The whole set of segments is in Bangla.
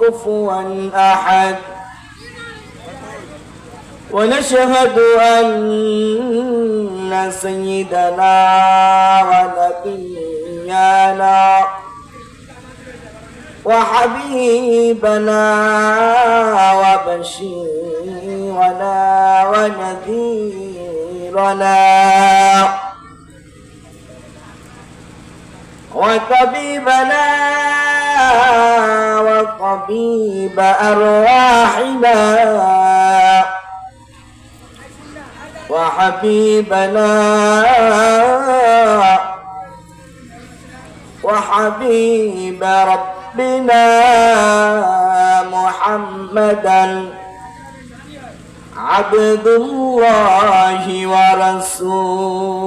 كفوا أحد. ونشهد أن سيدنا ونبينا وحبيبنا وبشيرنا ونذيرنا وطبيبنا وطبيب أرواحنا. وحبيبنا. وحبيب ربنا محمدا عبد الله ورسوله.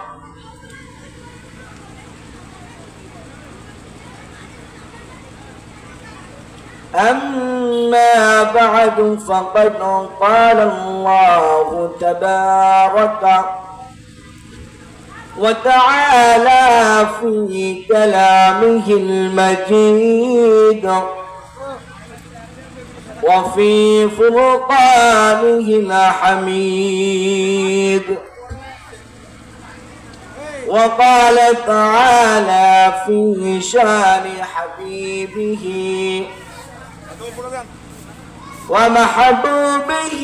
أما بعد فقد قال الله تبارك وتعالى في كلامه المجيد وفي فرقانه الحميد. وقال تعالى في شان حبيبه ومحبوبه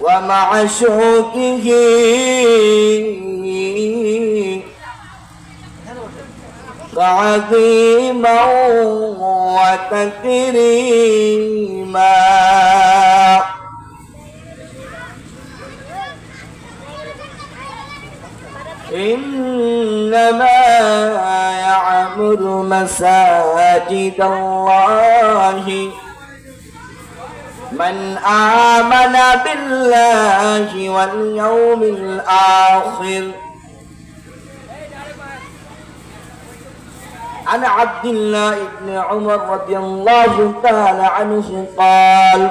ومعشوقه. ومع تعظيما وتكريما. إنما يعمر مساجد الله. من آمن بالله واليوم الآخر. عن عبد الله بن عمر رضي الله تعالى عنه قال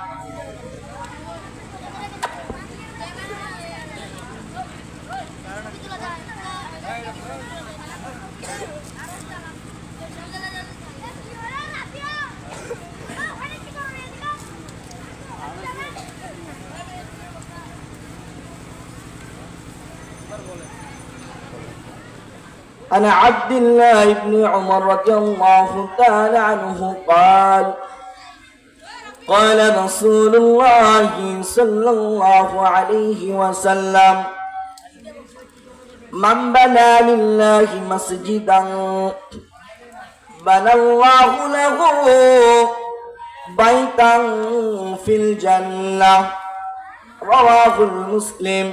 عن عبد الله بن عمر رضي الله تعالى عنه قال قال رسول الله صلى الله عليه وسلم من بنى لله مسجدا بنى الله له بيتا في الجنة رواه المسلم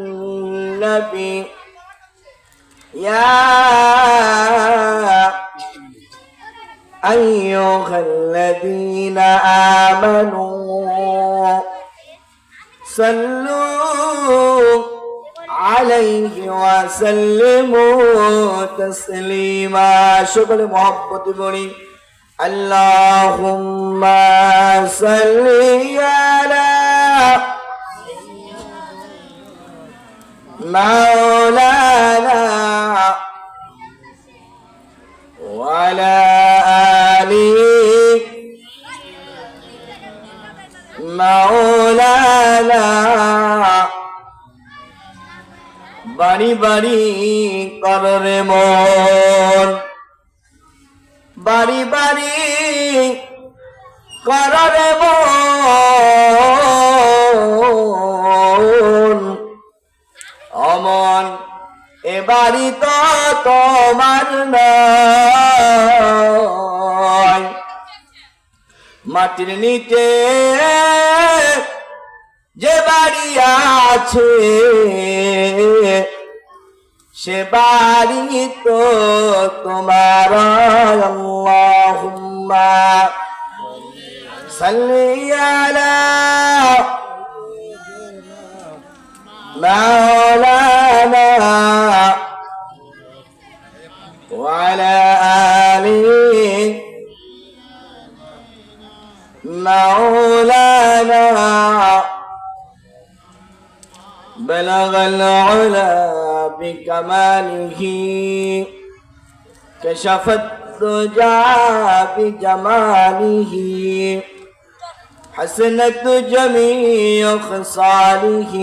يا أيها الذين آمنوا صلوا عليه وسلموا تسليما. شكر محبت بني. اللهم صل على مولانا وعلى آله مولانا বাড়ি বাড়ি কররে মন বাড়ি বাড়ি কররে মন অমন এ বাড়ি তো তোমার মাটির নিচে যে বাড়ি আছে সে বাড়ি তো তোমার আল্লাহুম্মা। সাল্লি مولانا وعلى آله مولانا. بلغ العلا بكماله كشف الدجى بجماله حسنت جميع خصاله.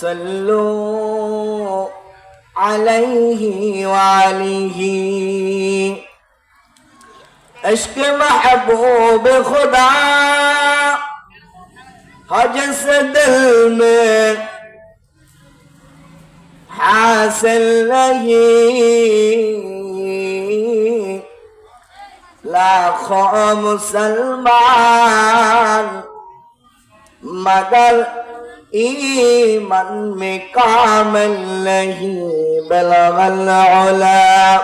صلوا عليه وعليه. عشق محبوب خدا حجس دل میں حاصل نہیں۔ لاکھوں مسلمان مگر میں کامل نہیں بلغ العلا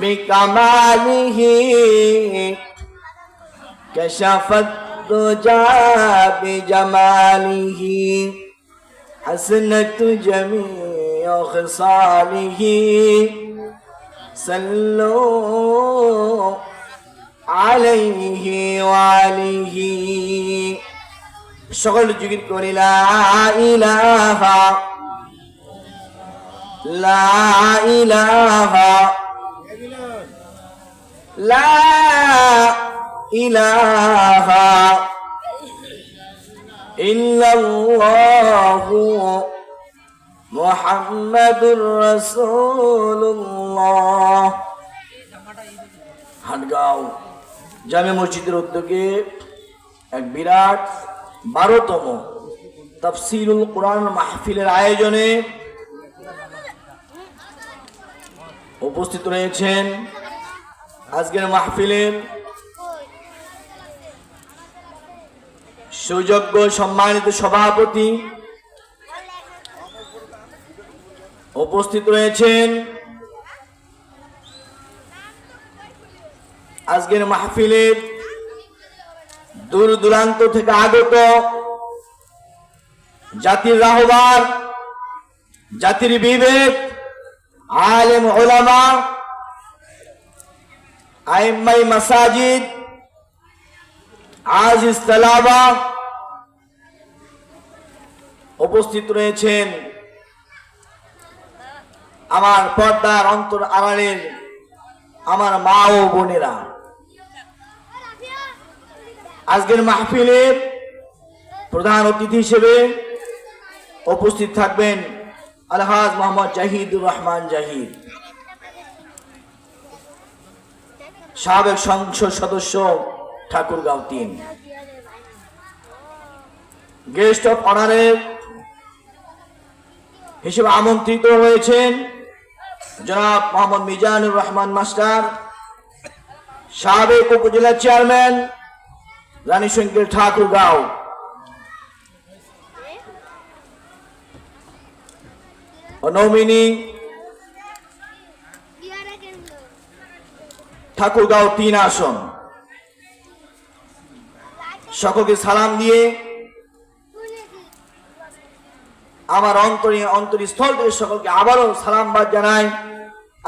بکماله كشف الدجى بجماله حسنت جميع خصاله صلوا عليه وعليه সকল জিকির করি লা ইলাহা লা হাটগাঁও জামে মসজিদের উদ্যোগে এক বিরাট বারোতম তফসিরুল কোরআন মাহফিলের আয়োজনে উপস্থিত রয়েছেন আজকের মাহফিলের সুযোগ্য সম্মানিত সভাপতি উপস্থিত রয়েছেন আজকের মাহফিলের দূর দূরান্ত থেকে আগত জাতির রাহবার, জাতির বিবেক, আলেম ওলামা, আইম্মাই মাসাজিদ, আজিজ তালাবা উপস্থিত রয়েছেন আমার পর্দার অন্তর আড়ালের আমার মা ও বোনেরা। আজকের মাহফিলের প্রধান অতিথি হিসেবে উপস্থিত থাকবেন আলহাজ মোহাম্মদ জাহিদুর রহমান জাহিদ। সাবেক সংসদ সদস্য ঠাকুরগাঁও তিন। গেস্ট অফ অনারের হিসেবে আমন্ত্রিত হয়েছেন জনাব মোহাম্মদ মিজানুর রহমান মাস্টার, সাবেক উপজেলা চেয়ারম্যান রানী শঙ্কর ঠাকুরগাঁও নৌমিনী ঠাকুরগাঁও তিন আসন। সকলকে সালাম দিয়ে আমার অন্তরে অন্তরস্থল থেকে সকলকে আবারও সালামবাদ জানাই।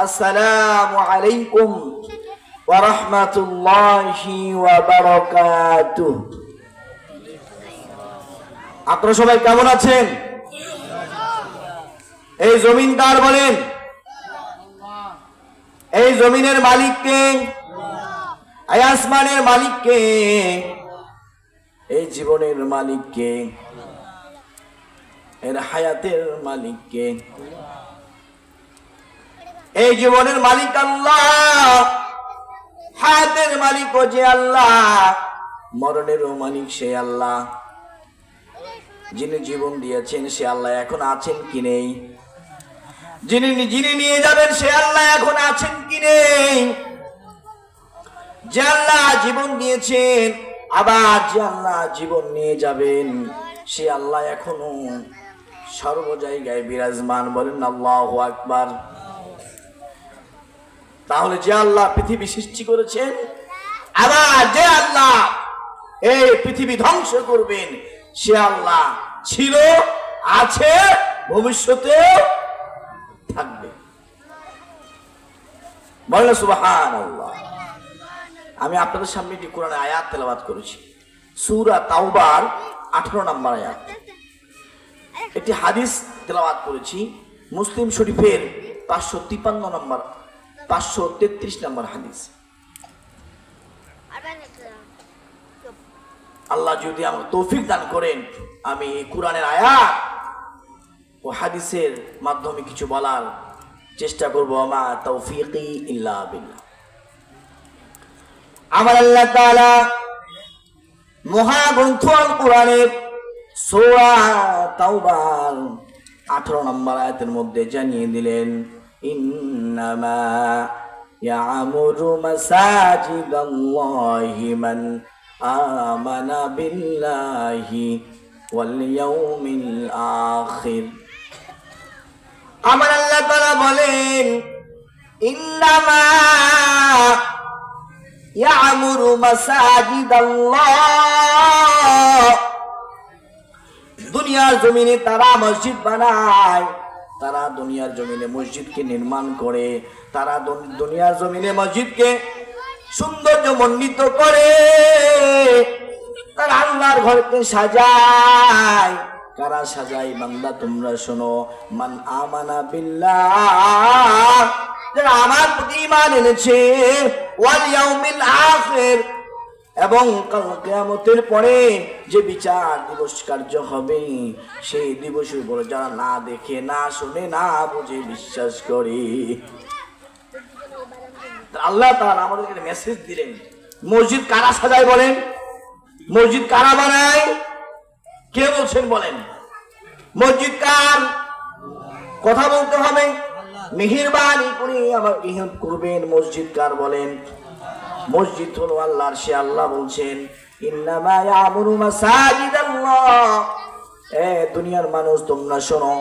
আসসালামু আলাইকুম। ওয়া বারাকাতুহু। আপনারা সবাই কেমন আছেন? এই জমিনদার বলেন, এই জমিনের মালিককে, এই আসমানের মালিককে, এই জীবনের মালিককে, এর হায়াতের মালিককে। এই জীবনের মালিক আল্লাহ। হায়াতের মালিক ও যে আল্লাহ মরণেরও মালিক সে আল্লাহ। যিনি জীবন দিয়েছেন সে আল্লাহ এখন আছেন কি নেই? যিনি যিনি নিয়ে যাবেন সে আল্লাহ এখন আছেন কি নেই? যে আল্লাহ জীবন দিয়েছেন, আবার যে আল্লাহ জীবন নিয়ে যাবেন, সে আল্লাহ এখনও সর্ব জায়গায় বিরাজমান। বলেন আল্লাহ আকবার। তাহলে যে আল্লাহ পৃথিবী সৃষ্টি করেছেন, আবার যে আল্লাহ এই পৃথিবী ধ্বংস করবেন, সে আল্লাহ ছিল, আছে, ভবিষ্যতেও থাকবে। আমি আপনাদের সামনে একটি কোরআন আয়াত তেলাবাদ করেছি। সুরা তাওবার, আঠারো নম্বর আয়াত। একটি হাদিস তেলাবাদ করেছি, মুসলিম শরীফের পাঁচশো তিপান্ন নম্বর পাঁচশো তেত্রিশ নম্বর হাদিস। আল্লাহ যদি আমাকে তৌফিক দান করেন, আমি কোরআনের আয়াত ও হাদিসের মাধ্যমে কিছু বলার চেষ্টা করব। আমা তৌফিকি আমার আল্লাহ মহাগ্রন্থ কোরআনের সূরা তাওবার 18 নম্বর আয়াতের মধ্যে জানিয়ে দিলেন ইন্নামা ইয়ামুরু মাসাজিদাল্লাহি মান আমানা বিল্লাহি ওয়াল ইয়াউমিল আখির আমার আল্লাহ তাআলা বলেন, ইন্নামা ইয়ামুরু মাসাজিদাল্লাহ দুনিয়ার জমিনে তারা মসজিদ বানায়। তারা দুনিয়ার জমিনে মসজিদকে নির্মাণ করে, তারা দুনিয়ার জমিনে মসজিদকে সৌন্দর্য মণ্ডিত করে। তারা আল্লাহর ঘরকে সাজায়। কারা সাজাই বান্দা তোমরা শোনো, মান আমানা বিল্লাহ। যারা আমার প্রতি ইমান এনেছে, ওয়াল ইয়াউমিল আখির। এবং কেয়ামতের পরে যে বিচার দিবস কার্য হবে, সেই দিবসের উপর যারা না দেখে, না শুনে, না বুঝে বিশ্বাস করে। আল্লাহ তাআলা আমাদেরকে মেসেজ দিলেন, মসজিদ কারা সাজায় বলেন? মসজিদ কারা বানায়? কে বলছেন বলেন? মসজিদ কার? কথা বলতে হবে। মেহেরবানি করে আমাকে হেল্প করবেন, মসজিদ কার বলেন? মসজিদ হলো আল্লাহর সে আল্লাহ বলছেন এ দুনিয়ার মানুষ, তোমরা শোনো,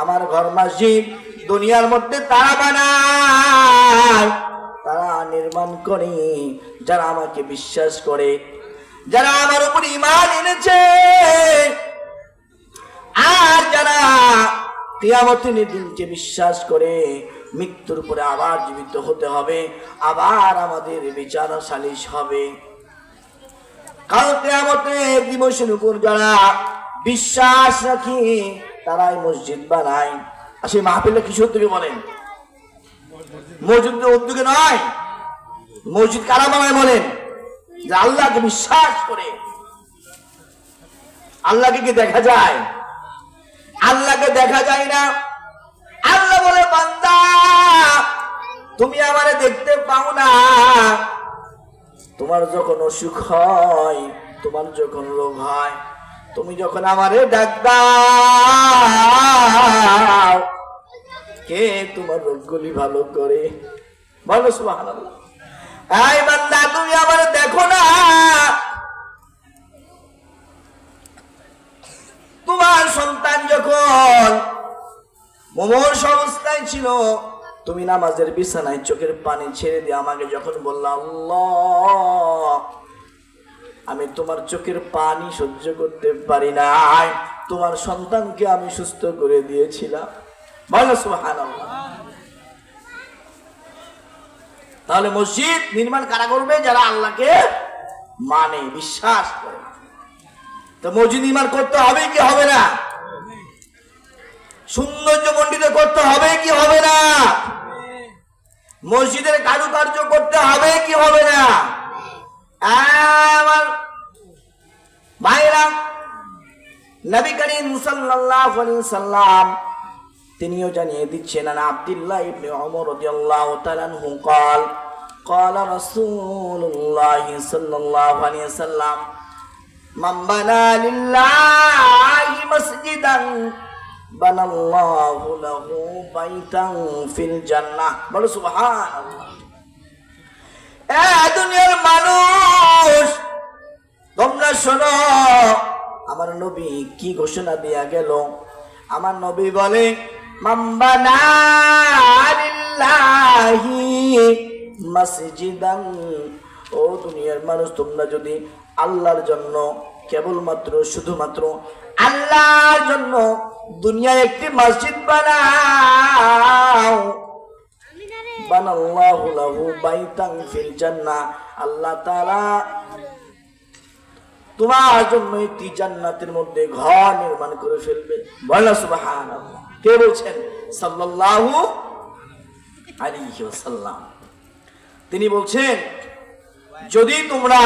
আমার ঘর মসজিদ দুনিয়ার মধ্যে তারা বানায়, তারা নির্মাণ করে, যারা আমাকে বিশ্বাস করে, যারা আমার উপর ইমান এনেছে। আর যারা কিয়ামতের দিনকে বিশ্বাস করে মৃত্যুর পরে আবার জীবিত হতে হবে, আবার আমাদের বিচার সালিশ হবে। কাল কেয়ামতের দিবসের উপর যারা বিশ্বাস রাখি, তারাই মসজিদ বানায়। আর সেই মাহফিলটা কিসের উদ্যোগে বলেন? মসজিদের উদ্যোগে নয়। মসজিদ কারা বানায় বলেন? যে আল্লাহকে বিশ্বাস করে। আল্লাহকে কি দেখা যায়? আল্লাহকে দেখা যায় না? দেখতে পাও না। তোমার যখন অসুখ হয়, তোমার যখন রোগ হয়, তুমি যখন আমারে ডাক দাও কে তোমার রোগগুলি ভালো করে? বলো বান্দা, তুমি আমারে দেখো না। তোমার সন্তান যখন মোমর অবস্থায় ছিল তুমি নামাজের বিছানায় চোখের পানি ছেড়ে দিয়ে আমাকে যখন বললা, আল্লাহ, আমি তোমার চোখের পানি সহ্য করতে পারি না তোমার সন্তানকে আমি সুস্থ করে দিয়েছিলাম। তাহলে মসজিদ নির্মাণ কারা করবে? যারা আল্লাহকে মানে বিশ্বাস করে। তো মসজিদ নির্মাণ করতে হবে কি হবে না? সৌন্দর্য মণ্ডিত করতে হবে কি হবে না মসজিদের কারুকার্য করতে হবে কি হবে না আমার ভাইরা নবী করিম সাল্লাল্লাহু আলাইহি সাল্লাম তিনিও জানিয়ে দিচ্ছেন আন আব্দুল্লাহ ইবনে ওমর রাদিয়াল্লাহু তাআলা আনহু قال قال رسول الله صلى الله عليه وسلم من بنى لله مسجدا বানাল্লাহু লাহু বাইতান ফিল জান্নাহ। বলো সুবহানাল্লাহ। এ দুনিয়ার মানুষ, তোমরা শোনো, আমার নবী কি ঘোষণা দিয়া গেল? আমার নবী বলে মাসজিদান। ও দুনিয়ার মানুষ, তোমরা যদি আল্লাহর জন্য কেবলমাত্র, শুধুমাত্র আল্লাহর জন্য দুনিয়ায় একটি মসজিদ বানাও। বানাল্লাহু লাহু বাইতান ফিল জান্নাহ। আল্লাহ তাআলা তোমার জন্য একটি জান্নাতের মধ্যে ঘর নির্মাণ করে ফেলবে। বলা সুবহানাল্লাহ। কে বলছেন? সাল্লাল্লাহু আলাইহি ওয়াসাল্লাম। তিনি বলছেন যদি তোমরা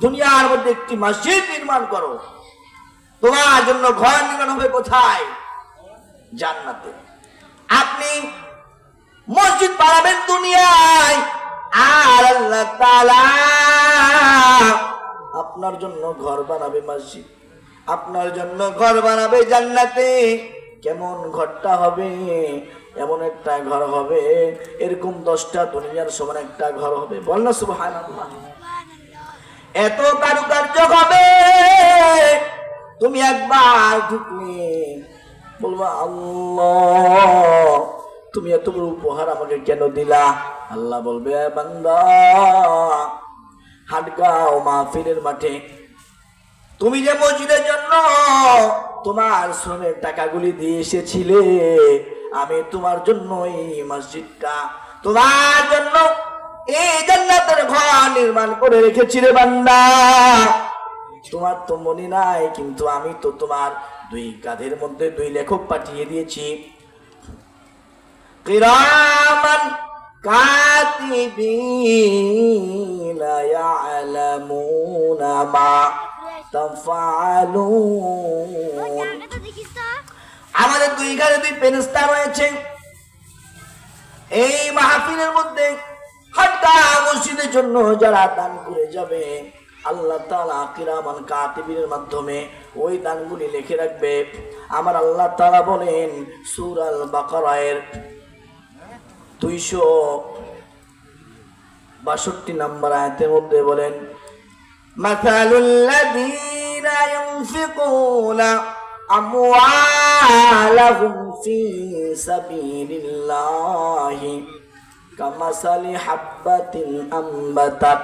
দুনিয়ার মধ্যে একটি মসজিদ নির্মাণ করো তোমার জন্য ঘর নির্মাণ হবে কোথায়? জান্নাতে। আপনি মসজিদ বানাবেন দুনিয়ায়। আর আল্লাহ আপনার জন্য ঘর বানাবে মসজিদ। আপনার জন্য ঘর বানাবে জান্নাতে। কেমন ঘরটা হবে? এমন একটা ঘর হবে। এরকম দশটা দুনিয়ার সমান একটা ঘর হবে। বল না, সুবহানাল্লাহ। এত কারুকার্য হবে। তুমি একবার ঢুকলে বলবা, আল্লাহ, তুমি এত বড় উপহার আমাকে কেন দিলা? আল্লাহ বলবে "এ বান্দা, হাটগাঁও মাহফিলের মাঠে তুমি যে মসজিদের জন্য তোমার শ্রমের টাকাগুলি দিয়ে এসেছিলে, আমি তোমার জন্য এই মসজিদটা তোমার জন্য এই জান্নাতের ঘর নির্মাণ করে রেখেছিলে বান্দা। তোমার তো মনে নাই, কিন্তু আমি তো তোমার দুই কাঁধের মধ্যে দুই লেখক পাঠিয়ে দিয়েছি। কিরামান কাতিবিন ইয়ালামুনা মা তাফআলুন। আমাদের দুই ঘরে দুই পেনস্তা রয়েছে। এই মাহফিলের মধ্যে হট্টা মসজিদের জন্য যারা দান করে যাবে আল্লাহ তালা আকিরামান কাতিবিনের মাধ্যমে ওই দানগুলি লিখে রাখবে। আমার আল্লাহ তালা বলেন, সুরাল বাকরায়ের দুইশো বাষট্টি নম্বর আয়তের মধ্যে বলেন, মাসালুল্লাযীনা ইউনফিকুনা আমওয়ালাহুম ফি সাবিলিল্লাহি কামাসালি হাব্বাতিন আমবাতাত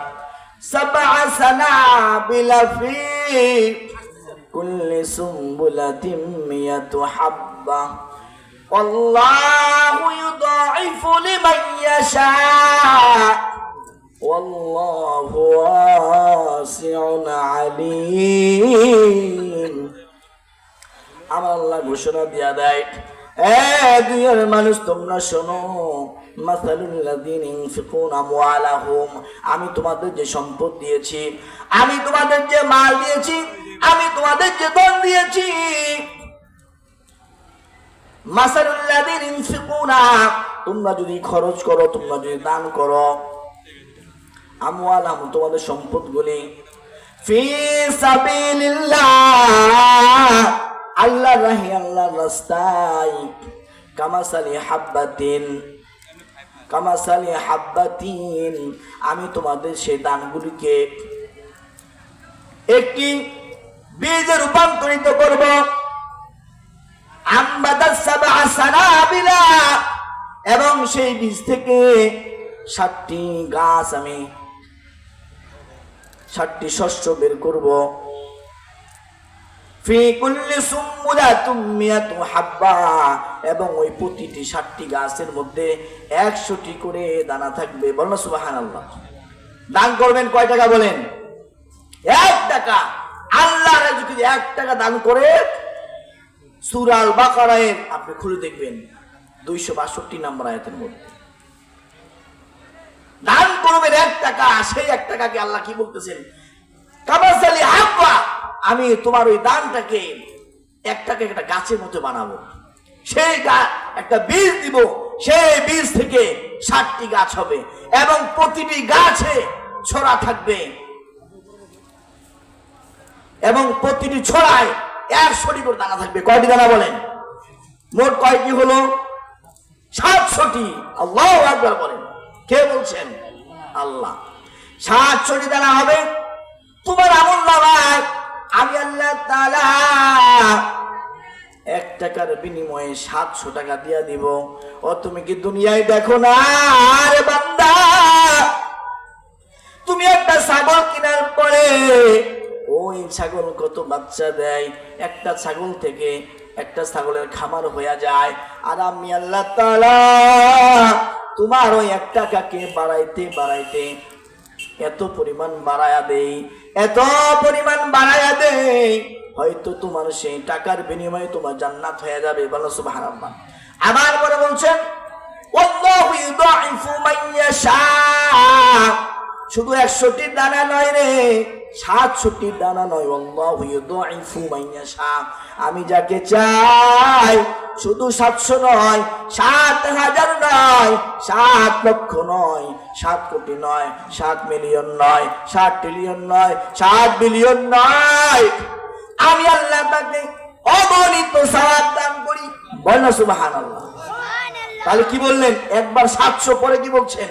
سبع سنابل في كل سنبلة مئة حبة والله يضاعف لمن يشاء والله واسع عليم আমার আল্লাহ ঘোষণা দিয়া দেয় এ দুনিয়ার মানুষ তোমরা শোনো মাসালুল্লাযীনা ইনফিকুনা আমওয়ালাহুম আমি তোমাদের যে সম্পদ দিয়েছি, আমি তোমাদের যে মাল দিয়েছি, আমি তোমাদের যে ধন দিয়েছি। তোমরা যদি খরচ করো, তোমরা যদি দান করো। আমওয়ালাহুম, তোমাদের ফি সাবিলিল্লাহ আল্লাহ রাহি, আল্লাহর রাস্তায়। কামাসালি হাব্বাতিন কামাসালি হাব্বাতিন, আমি তোমাদের সেই দানগুলিকে একটি বীজে রূপান্তরিত করব। এবং সেই বীজ থেকে সাতটি গাছ আমি ষাটটি শস্য বের করব। এবং ওই প্রতিটি ষাটটি গাছের মধ্যে একশোটি করে দানা থাকবে। বলো সুবহানাল্লাহ। দান করবেন কয় টাকা বলেন? এক টাকা। আল্লাহ এক টাকা দান করে সুরাল বাকারায়ের আপনি খুলে দেখবেন দুইশো বাষট্টি নম্বর আয়াতের মধ্যে। দান করবেন এক টাকা, সেই এক টাকাকে আল্লাহ কি বলতেছেন? কাবাসালি হাব্বা। আমি তোমার ওই দানটাকে, একটাকে একটা গাছের মতো বানাবো। সেই একটা বীজ দিব, সেই বীজ থেকে ষাটটি গাছ হবে এবং প্রতিটি গাছে ছড়া থাকবে। এবং প্রতিটি ছড়ায় একশোটি করে দানা থাকবে। কয়টি দানা বলেন? মোট কয়টি হলো? সাতশোটি। আল্লাহ একবার বলেন। কে বলছেন? আল্লাহ। সাতশোটি দানা হবে। তোমার আমল নামায় আমি আল্লাহ এক টাকার বিনিময়ে সাতশো টাকা দিয়া দিব। ও, তুমি কি দুনিয়ায় দেখো না? তুমি একটা ছাগল কেনার পরে ওই ছাগল কত বাচ্চা দেয়? একটা ছাগল থেকে একটা ছাগলের খামার হয়ে যায়। আর আমি আল্লাহ তাআলা তোমার ওই এক টাকাকে বাড়াইতে বাড়াইতে এত পরিমাণ বাড়ায়া দেই, এত পরিমাণ বাড়ায়া দেই, হয়তো তোমার সেই টাকার বিনিময়ে তোমার জান্নাত হয়ে যাবে। বলো সুবহানাল্লাহ। আবার পরে বলছেন, ওয়াল্লাহু ইউদাইফু মান ইয়াশা। শুধু একশোটি দানা নয় রে সাতষট্টি দানা নয়। আমি যাকে চাই শুধু সাতশো নয় সাত হাজার নয় সাত লক্ষ নয় সাত কোটি নয় সাত মিলিয়ন নয় সাত ট্রিলিয়ন নয় সাত বিলিয়ন নয়। আমি আল্লাহ তাকে অগণিত সাত দান করি। বল আল্লাহ তাহলে কি বললেন? একবার সাতশো পরে কি বলছেন?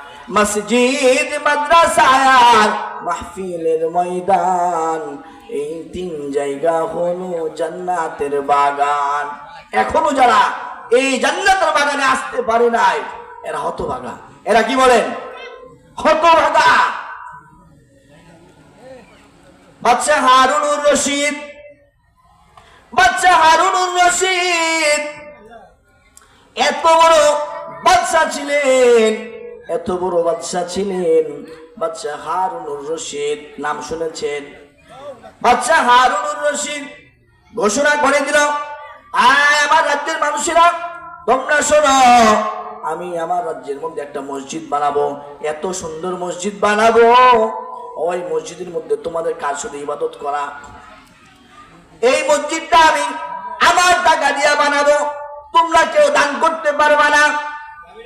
মসজিদ মাদ্রাসায়ার মাহফিলের ময়দান। এই তিন জায়গা হলো জান্নাতের বাগান। এখনও যারা এই জান্নাতের বাগানে আসতে পারে নাই, এরা হতভাগা। এরা কি বলেন? হতভাগা। বাচ্চা হারুনুর রশিদ বাচ্চা হারুনুর রশিদ। এত বড় বাচ্চা ছিলেন। এত বড় বাচ্চা ছিলেন। বাচ্চা হারুনুর রশিদ, নাম শুনেছেন? বাচ্চা হারুনুর রশিদ, ঘোষণা করে দিল, আয় আমার রাজ্যের মানুষেরা, তোমরা শোনো, আমি আমার রাজ্যের মধ্যে একটা মসজিদ বানাবো, এত সুন্দর মসজিদ বানাবো। ওই মসজিদের মধ্যে তোমাদের কাজ শুধু ইবাদত করা। এই মসজিদটা আমি আমার টাকা দিয়ে বানাবো, তোমরা কেউ দান করতে পারবে না।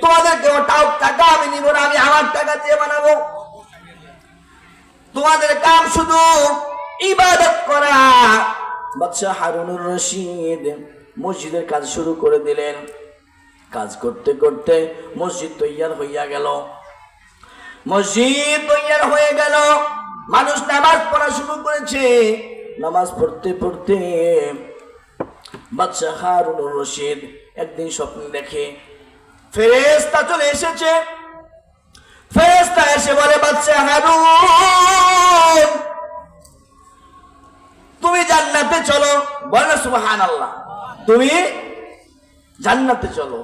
তোমাদের টাও টাকা আমি নিব না, আমি আমার টাকা দিয়ে বানাবো। তোমাদের কাম শুধু ইবাদত করা। বাদশাহ হারুনুর রশিদ মসজিদের কাজ শুরু করে দিলেন। কাজ করতে করতে মসজিদ তৈয়ার হইয়া গেল। মসজিদ তৈয়ার হয়ে গেল। মানুষ নামাজ পড়া শুরু করেছে। নামাজ পড়তে পড়তে বাদশাহ হারুনুর রশিদ একদিন স্বপ্ন দেখে ফেরেস্তা চলে এসেছে। ফেরেস্তা এসে বলে বাচ্চা হারুন, তুমি জান্নাতে চলো। বলে সুবহান আল্লাহ তুমি জান্নাতে চলো।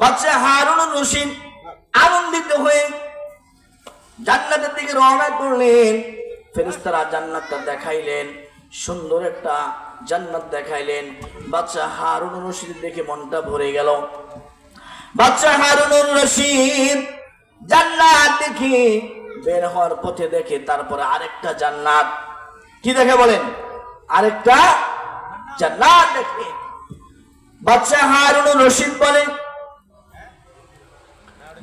বাচ্চা হারুন রশিদ আনন্দিত হয়ে জান্নাতের দিকে রওনা করলেন। ফেরেশতারা জান্নাতটা দেখাইলেন। সুন্দর একটা জান্নাত দেখাইলেন। বাচ্চা হারুন রশিদ দেখে মনটা ভরে গেল। বাচ্চা হারুনুর রশিদ জান্নাত দেখে বের হওয়ার পথে দেখে তারপরে আরেকটা জান্নাত। কি দেখে বলেন? আরেকটা জান্নাত দেখে। বাচ্চা হারুনুর রশিদ বলে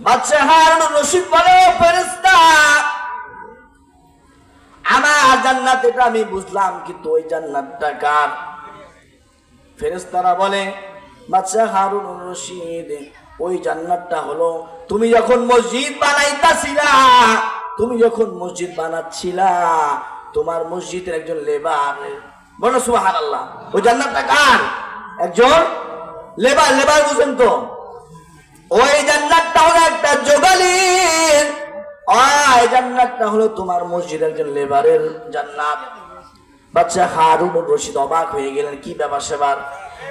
বাচ্চা হারুনুর রশিদ বলে ফেরেশতা জান্নাত এটা আমি বুঝলাম, কিন্তু ওই জান্নাতটা কার? ফেরেশতারা বলে বাচ্চা হারুন রশিদ, ওই জান্নাতটা হলো তুমি যখন মসজিদ বানাইতাছিলা, তুমি যখন মসজিদ বানাচ্ছিলা, তোমার মসজিদের একজন লেবার বলো সুহার আল্লাহ ওই জান্নাতটা কার? একজন লেবার লেবার বুঝেন তো। ওই জান্নাতটা হলো একটা যোগালির ওই জান্নাতটা হলো তোমার মসজিদ একজন লেবারের জান্নাত। বাচ্চা হারুন রশিদ অবাক হয়ে গেলেন কি ব্যাপার সেবার?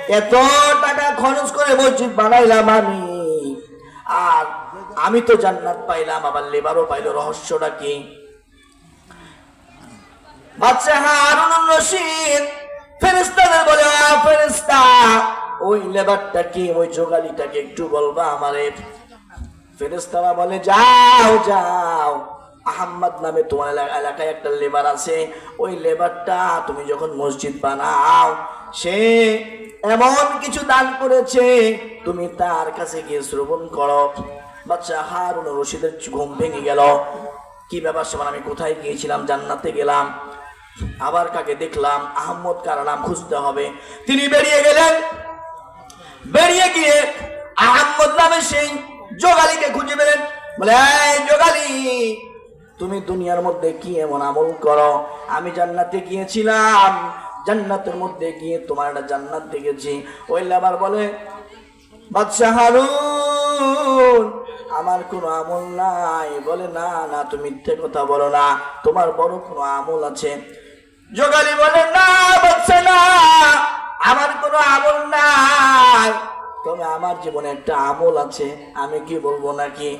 এত টাকা খরচ করে মসজিদ বানাইলাম আমি। আর আমি তো জান্নাত পাইলাম আবার লেবারও পাইলো রহস্যটা কি? বাচ্চা হারুন রশিদ ফেরেস্তাদের বলে "আ, ফেরেস্তা ওই লেবারটা কি ওই যোগালিটাকে একটু বলবা আমারে। ফেরেস্তারা বলে, যাও যাও। আহম্মদ নামে তোমার এলা- এলাকায় একটা লেবার আছে। ওই লেবারটা তুমি যখন মসজিদ বানাও, সে এমন কিছু দান করেছে, তুমি তার কাছে গিয়ে শ্রবণ করো। বাচ্চা হারুন রশিদের ঘুম ভেঙে গেল। কি ব্যাপার সেবার আমি কোথায় গিয়েছিলাম? জান্নাতে গেলাম। আবার কাকে দেখলাম? আহম্মদ কার নাম খুঁজতে হবে? তিনি বেরিয়ে গেলেন। বেরিয়ে গিয়ে আহম্মদ নামে সেই যোগালীকে খুঁজে পেলেন। বলে যোগালী তুমি দুনিয়ার মধ্যে কি এমন আমল করো? আমি জান্নাতে গিয়েছিলাম, জান্নাতের মধ্যে গিয়ে তোমার একটা জান্নাত দেখেছি। ওই লেবার বলে, বাদশাহ হারুন, আমার কোনো আমল নাই। বলে, না না, তুমি মিথ্যে কথা বলো না, তোমার বড় কোনো আমল আছে। যোগালী বলে, না আমার জীবনে একটা আমল আছে, আমি কি বলব নাকি?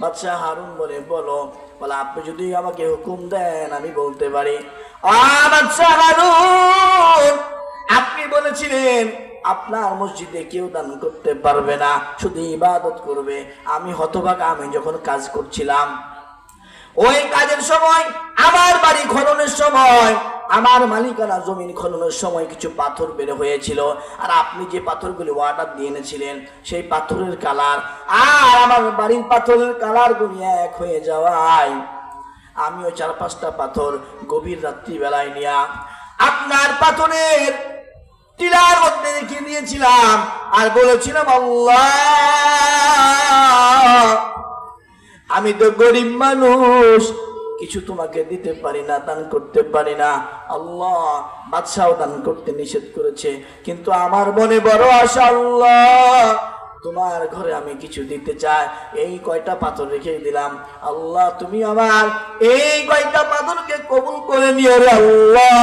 বাদশাহ হারুন বলে, বলো, বলে, আপনি যদি আমাকে হুকুম দেন, আমি বলতে পারি। আপনি বলেছিলেন, আপনার মসজিদে কেউ দান করতে পারবে না, শুধু ইবাদত করবে। আমি হতভাগা, আমি যখন কাজ করছিলাম, ওই কাজের সময়, আমার বাড়ি খননের সময় আমার মালিকানা জমিন খননের সময় কিছু পাথর বের হয়েছিল, আর আপনি যে পাথরগুলি অর্ডার দিয়ে এনেছিলেন, সেই পাথরের কালার, আর আমার বাড়ির পাথরের কালার গুলি এক হয়ে যাওয়ায় আমি ওই চার পাঁচটা পাথর গভীর রাত্রি বেলায় নিয়া আপনার পাথরের টিলার মধ্যে রেখে দিয়েছিলাম, আর বলেছিলাম, আল্লাহ, আমি তো গরিব মানুষ কিছু তোমাকে দিতে পারি না, দান করতে পারি না। আল্লাহ বাদশাহ দান করতে নিষেধ করেছে। কিন্তু আমার মনে বড় আশা আল্লাহ, তোমার ঘরে আমি কিছু দিতে চাই। এই কয়টা পাথর রেখে দিলাম। আল্লাহ, তুমি আমার এই কয়টা পাথরকে কবুল করে নিও রে আল্লাহ।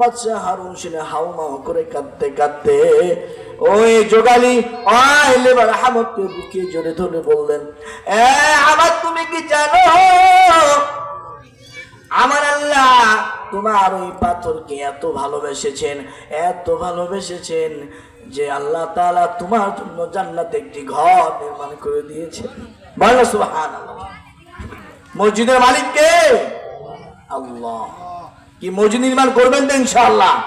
বাচ্চা হারুন সিনে হাউ মাউ করে কাঁদতে কাঁদতে ওই যোগালি লেবার বুকে জোরে ধরে বললেন, এ, আমার তুমি কি জানো? আমার আল্লাহ তোমার ওই পাথরকে এত ভালোবেসেছেন এত ভালোবেসেছেন যে আল্লাহ তাআলা তোমার জন্য জান্নাতে একটি ঘর নির্মাণ করে দিয়েছে বলো, সুবহানাল্লাহ। মসজিদের মালিক কে আল্লাহ। কি মসজিদ নির্মাণ করবেন তো ইনশাআল্লাহ?